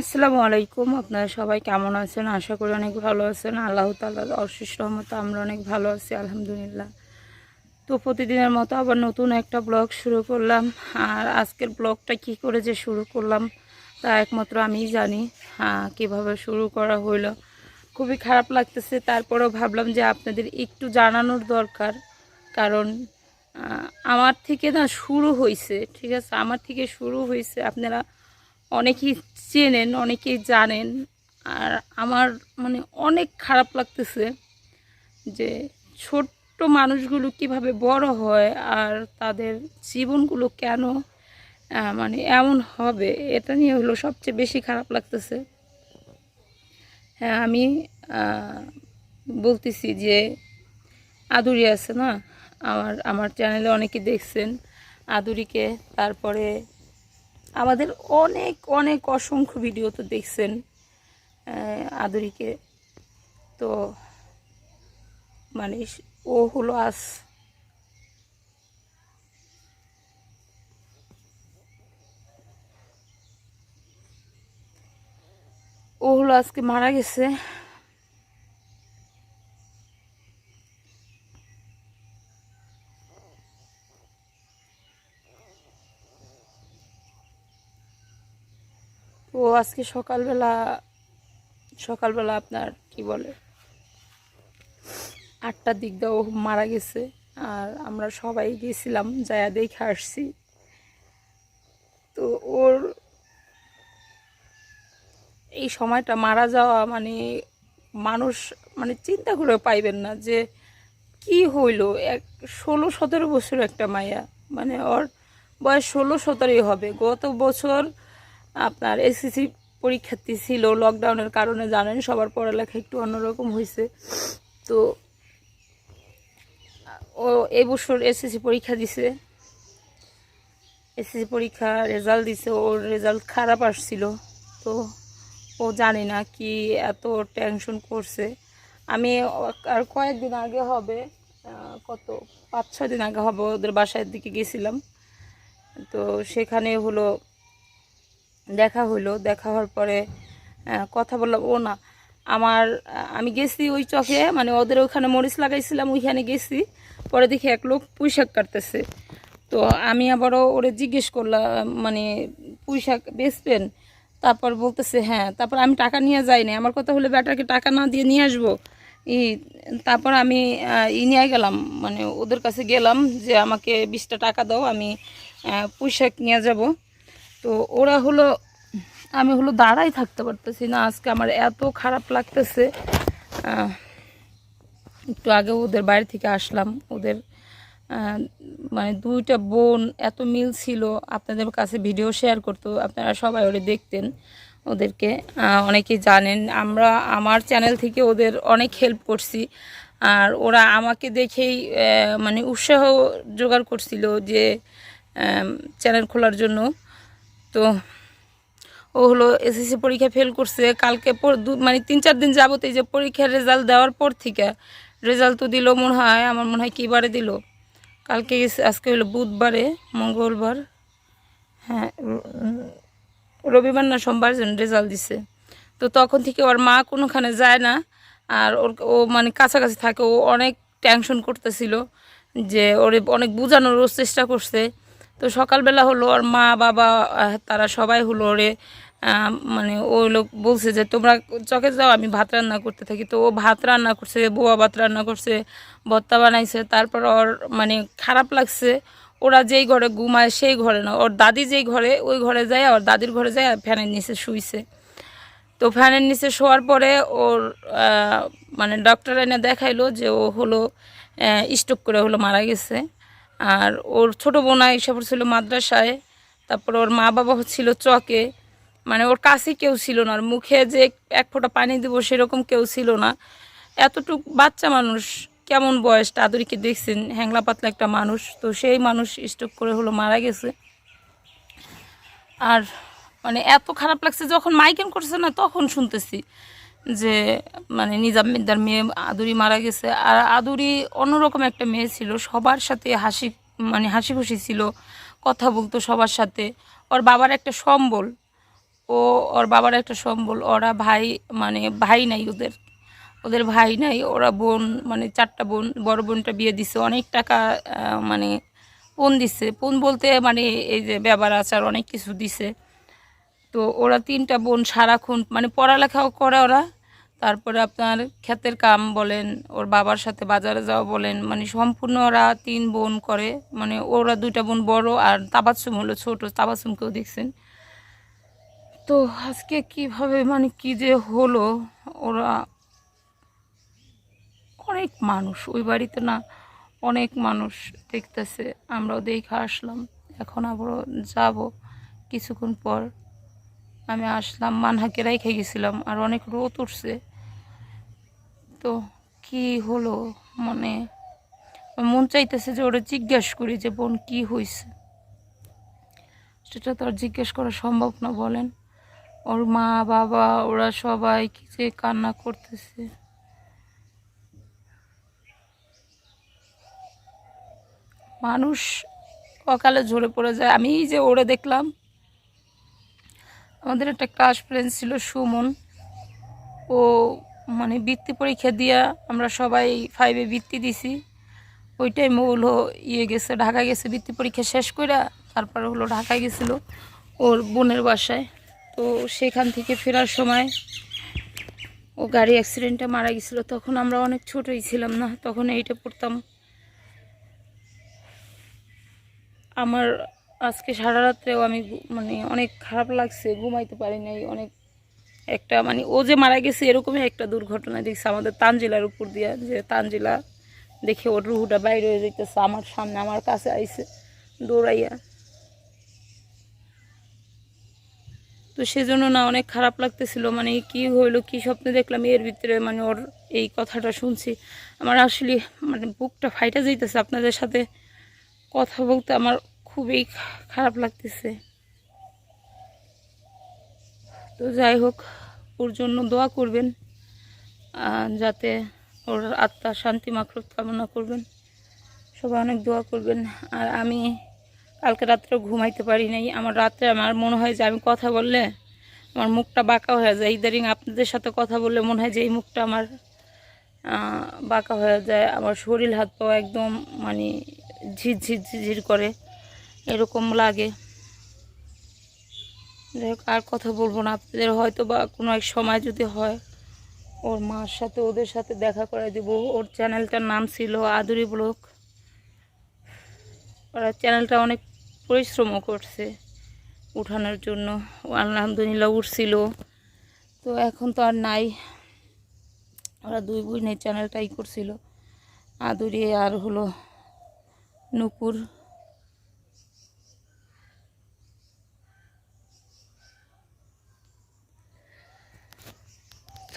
আসসালামু আলাইকুম, আপনারা সবাই কেমন আছেন? আশা করি অনেক ভালো আছেন। আল্লাহ তাল্লাহ অশেষ রহমতে আমরা অনেক ভালো আছি, আলহামদুলিল্লাহ। তো প্রতিদিনের মতো আবার নতুন একটা ব্লগ শুরু করলাম। আর আজকের ব্লগটা কি করে যে শুরু করলাম, তা একমাত্র আমিই জানি হ্যাঁ কীভাবে শুরু করা হইল। খুবই খারাপ লাগতেছে, তারপরেও ভাবলাম যে আপনাদের একটু জানানোর দরকার। কারণ আমার থেকে না শুরু হয়েছে ঠিক আছে? আমার থেকে শুরু হয়েছে আপনারা অনেকেই চেনেন, অনেকেই জানেন। আর আমার মানে অনেক খারাপ লাগতেছে যে ছোট্ট মানুষগুলো কীভাবে বড় হয় আর তাদের জীবনগুলো কেন মানে এমন হবে, এটা নিয়ে হলো সবচেয়ে বেশি খারাপ লাগতেছে। হ্যাঁ আমি বলতেছি যে আদুরি আছে না? আমার আমার চ্যানেলে অনেকে দেখছেন। আদুরিকে তারপরে আমাদের অনেক অনেক অসংখ্য ভিডিও তো দেখছেন আদরিকে। তো মানে ও হলো আজ ও হলো আজকে মারা গেছে। ও আজকে সকালবেলা সকালবেলা আপনার কি বলে, আটটার দিক দিয়ে ও মারা গেছে। আর আমরা সবাই গেছিলাম, যায়া দেখে আসছি। তো ওর এই সময়টা মারা যাওয়া মানে মানুষ মানে চিন্তা করে পাইবেন না যে কি হইল। এক ষোলো সতেরো বছর একটা মায়া মানে ওর বয়স ষোলো সতেরোই হবে। গত বছর আপনার এসএসসি পরীক্ষার্থী ছিল লকডাউনের কারণে জানেন সবার পড়ালেখা একটু অন্যরকম হয়েছে। তো, ও এবছর এসএসসি পরীক্ষা দিছে। এসএসসি পরীক্ষা রেজাল্ট দিছে, ওর রেজাল্ট খারাপ আসছিল। তো, ও জানি না কি এত টেনশন করছে। আমি আর কয়েকদিন আগে হবে কত পাঁচ ছয় দিন আগে হবে, ওদের বাসার দিকে গেছিলাম। তো সেখানে হলো দেখা হইল দেখা হওয়ার পরে কথা বললাম ও না আমার আমি গেছি ওই চকে মানে ওদের ওখানে মরিচ লাগাইছিলাম ওইখানে গেছি পরে দেখি এক লোক পুঁই শাক কাটতেছে। তো আমি আবারও ওরে জিজ্ঞেস করলাম মানে পুঁই শাক বেচবেন? তারপর বলতেছে হ্যাঁ। তারপর আমি টাকা নিয়ে যাইনি আমার কথা হলে ব্যাটাকে টাকা না দিয়ে নিয়ে আসব? ই তারপর আমি ই নিয়ে গেলাম মানে ওদের কাছে গেলাম যে আমাকে বিশটা টাকা দাও আমি আহ, পুঁই শাক নিয়ে যাব। তো ওরা হলো আমি হলো দাঁড়াই থাকতে পারতেছি না আজকে আমার এত খারাপ লাগতেছে। একটু আগে ওদের বাড়ি থেকে আসলাম ওদের মানে দুইটা বোন এত মিল ছিল আপনাদের কাছে ভিডিও শেয়ার করতো আপনারা সবাই ওরে দেখতেন ওদেরকে আহ, অনেকেই জানেন আমরা আমার চ্যানেল থেকে ওদের অনেক হেল্প করছি আর ওরা আমাকে দেখেই মানে উৎসাহ জোগাড় করছিল যে চ্যানেল খোলার জন্য। তো ও হলো এসএসসি পরীক্ষা ফেল করছে। কালকে মানে তিন, চার দিন যাবত এই যে পরীক্ষার রেজাল্ট দেওয়ার পর থেকে রেজাল্ট তো দিল মনে হয়, আমার মনে হয় কী বারে দিল? কালকে আজকে হলো বুধবারে, মঙ্গলবার হ্যাঁ রবিবার না সোমবার রেজাল্ট দিছে। তো তখন থেকে ওর মা কোনোখানে যায় না, আর ওর, ও মানে কাছাকাছি থাকে, ও অনেক টেনশন করতেছিল যে ওরে অনেক বোঝানোর চেষ্টা করছে। তো সকালবেলা হলো ওর মা, বাবা তারা সবাই হলো ওরে মানে ও লোক বলছে যে, তোমরা চকে যাও, আমি ভাত রান্না করতে থাকি। তো ও ভাত রান্না করছে, বোয়া ভাত রান্না করছে ভর্তা বানাইছে। তারপর ওর মানে খারাপ লাগছে, ওরা যেই ঘরে ঘুমায় সেই ঘরে না, ওর দাদি যেই ঘরে, ওই ঘরে যায়, ওর দাদির ঘরে যায়, ফ্যানের নিচে শুইছে। তো ফ্যানের নিচে শোয়ার পরে ওর মানে ডক্টর এনে দেখাইলো যে ও হলো স্ট্রোক করে হলো মারা গেছে। আর ওর ছোট বোনা এসব ছিল মাদ্রাসায়। তারপর ওর মা বাবা ছিল চকে। মানে ওর কাছে কেউ ছিল না, আর মুখে যে এক ফোঁটা পানি দিব সেরকম কেউ ছিল না। এতটুক বাচ্চা মানুষ, কেমন বয়স? তাদেরকে দেখছেন, হ্যাংলা পাতলা একটা মানুষ। তো সেই মানুষ স্ট্রোক করে হলো মারা গেছে। আর মানে এত খারাপ লাগছে, যখন মাইকেন করছে না, তখন শুনতেছি। যে মানে নিজাম মিদ্দার মেয়ে আদুরি মারা গেছে। আর আদুরি অন্যরকম একটা মেয়ে ছিল, সবার সাথে হাসি মানে হাসি খুশি ছিল, কথা বলতো সবার সাথে। ওর বাবার একটা সম্বল, ও, ওর বাবার একটা সম্বল, ওরা ভাই মানে ভাই নাই ওদের। ওদের ভাই নাই, ওরা বোন মানে চারটা বোন, বড় বোনটা বিয়ে দিছে, অনেক টাকা মানে পণ দিছে। পণ বলতে মানে এই যে ব্যবহার আচার অনেক কিছু দিছে। তো ওরা তিনটা বোন সারাক্ষণ মানে পড়ালেখাও করে ওরা তারপরে আপনার ক্ষেতের কাম বলেন, ওর বাবার সাথে বাজারে যাওয়া বলেন মানে সম্পূর্ণ ওরা তিন বোন করে মানে ওরা দুইটা বোন বড় আর তাবাসুম হলো ছোট তাবাসুমকেও দেখছেন? তো আজকে কীভাবে মানে কি যে হলো, ওরা অনেক মানুষ, ওই বাড়িতে না অনেক মানুষ দেখতেছে, আমরাও দেখে আসলাম, এখন আবারও যাব কিছুক্ষণ পর। আমি আসলাম, মানহাকে রেখে গেছিলাম আর অনেক রোদ উঠছে। তো কি হলো? মানে মন চাইতেছে যে ওরা জিজ্ঞেস করি যে, বোন, কি হয়েছে সেটা তো আর জিজ্ঞেস করা সম্ভব না, বলেন। ওর মা, বাবা, ওরা সবাই কি যে কান্না করতেছে। মানুষ অকালে ঝরে পড়ে যায়। আমি যে ওরে দেখলাম আমাদের একটা ক্লাস ফ্রেন্ড ছিল, সুমন। ও মানে বৃত্তি পরীক্ষা দিয়া আমরা সবাই ফাইভে বৃত্তি দিছি। ওই টাইমে হলো ইয়ে গেছে ঢাকা গেছে বৃত্তি পরীক্ষা শেষ করে তারপর হলো ঢাকায় গেছিল ওর বোনের বাসায়। তো সেখান থেকে ফেরার সময় ও গাড়ি অ্যাক্সিডেন্টে মারা গেছিল। তখন আমরা অনেক ছোটই ছিলাম না, তখন এইটা পড়তাম। আমার আজকে সারা রাত্রেও আমি মানে অনেক খারাপ লাগছে, ঘুমাইতে পারি নাই, অনেক একটা মানে ও যে মারা গেছে এরকমই একটা দুর্ঘটনা দেখছে আমাদের তানজিলার উপর দিয়া, যে তানজিলা দেখে ওর রুহুটা বাইরে হয়ে যেতেছে আমার সামনে, আমার কাছে আইছে দৌড়াইয়া। তো সেজন্য না অনেক খারাপ লাগতেছিল মানে কি হইল, কি স্বপ্নে দেখলাম, এর ভিতরে মানে ওর এই কথাটা শুনছি। আমার আসলে মানে বুকটা ফাইটা যাইতেছে, আপনাদের সাথে কথা বলতে আমার খুবই খারাপ লাগতেছে। তো যাই হোক, ওর জন্য দোয়া করবেন যাতে ওর আত্মা শান্তি মাকরুত কামনা করবেন। সবাই অনেক দোয়া করবেন। আর আমি কালকে রাত্রে ঘুমাইতে পারি নাই। আমার রাত্রে আমার মনে হয় যে আমি কথা বললে আমার মুখটা বাঁকা হয়ে যায়। ইদারিং আপনাদের সাথে কথা বললে মনে হয় যে এই মুখটা আমার বাঁকা হয়ে যায়। আমার শরীর হাত পা একদম মানে ঝিরঝির ঝিরঝির করে। এরকম লাগে। যাই হোক, আর কথা বলব না। আপনাদের হয়তো বা কোনো এক সময় যদি হয়, ওর মার সাথে, ওদের সাথে দেখা করে দেবো। ওর চ্যানেলটার নাম ছিল আদুরি ব্লগ। ওরা চ্যানেলটা অনেক পরিশ্রমও করছে উঠানোর জন্য। আলহামদুলিল্লাহ উঠছিল। তো এখন তো আর নাই। ওরা দুই বোনের চ্যানেলটাই করছিল। আদুরি আর হলো নুপুর।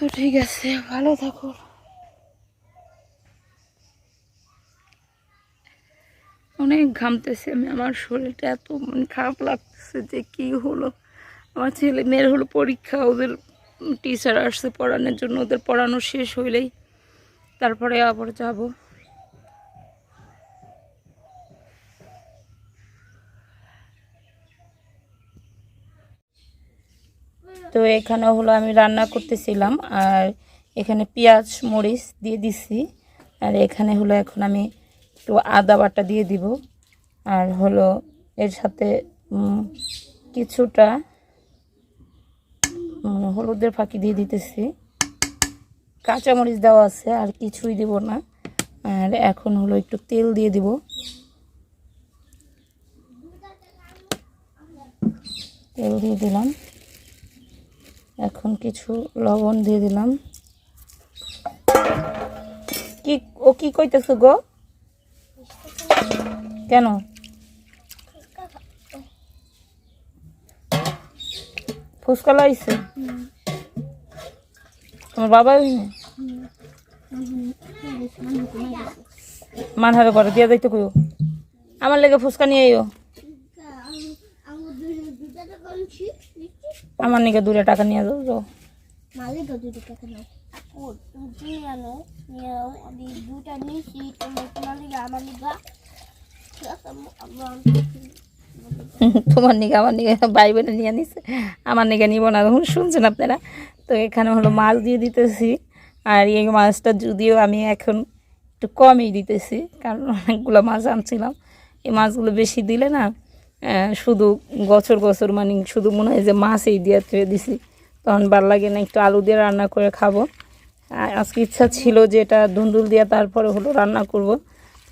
তো ঠিক আছে, ভালো থাকো। অনেক ঘামতেছে আমি, আমার শরীরটা এত মানে খারাপ লাগতেছে যে কি হলো। আমার ছেলে মেয়ের হলো পরীক্ষা, ওদের টিচার আসছে পড়ানোর জন্য, ওদের পড়ানো শেষ হইলেই তারপরে আবার যাব। তো এখানে হলো আমি রান্না করতেছিলাম, আর এখানে পেঁয়াজ, মরিচ দিয়ে দিছি, আর এখানে হলো এখন আমি একটু আদা বাটা দিয়ে দিব, আর হলো এর সাথে কিছুটা হলুদের ফাঁকি দিয়ে দিতেছি। কাঁচামরিচ দেওয়া আছে, আর কিছুই দিব না, আর এখন হলো একটু তেল দিয়ে দিব। তেল দিয়ে দিলাম। এখন কিছু লবণ দিয়ে দিলাম। কি, ও কি কইতেছো গো? কেন? ফুচকা লাইছে? তোমার বাবা মানহারে করে দিয়া যাইতে কইও। আমার লেগে ফুচকা নিয়ে আইও। আমার নিকে দূরে টাকা নিয়ে যাও যাও। মালিক দুটো টাকা নাও। ও তুমি আনো নিয়ে আমি দুটা নিয়েছি তোমার তোমার আমার নিকে আমার নিকে ভাই বোনে নিয়ে নিছে। আমার নিকে নিব না তখন শুনছেন আপনারা? তো এখানে হলো মাছ দিয়ে দিতেছি আর এই মাছটা যদিও আমি এখন একটু কমই দিতেছি কারণ অনেকগুলো মাছ আনছিলাম। এই মাছগুলো বেশি দিলে না শুধু বছর বছর মানে শুধু মনে হয় যে মাছই দিয়ে থুয়ে দিছি। তখন ভালো লাগে না একটু আলু দিয়ে রান্না করে খাব। আর আজকে ইচ্ছা ছিল যে এটা ধুন্দুল দিয়ে তারপরে হলো রান্না করব।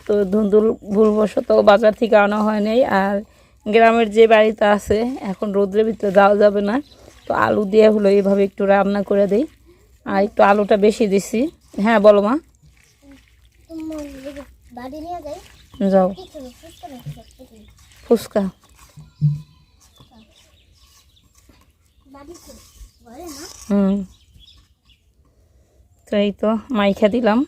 তো ধুন্দুল ভুলবশত বাজার থেকে আনা হয় নাই। আর গ্রামের যে বাড়িতে আছে এখন রোদ্রের ভিতরে যাওয়া যাবে না। তো আলু দিয়ে হলো এইভাবে একটু রান্না করে দিই। আর একটু আলুটা বেশি দিছি। হ্যাঁ বলো মা। যাও। ফুচকা। হুম। তো এই তো মাইখা দিলাম।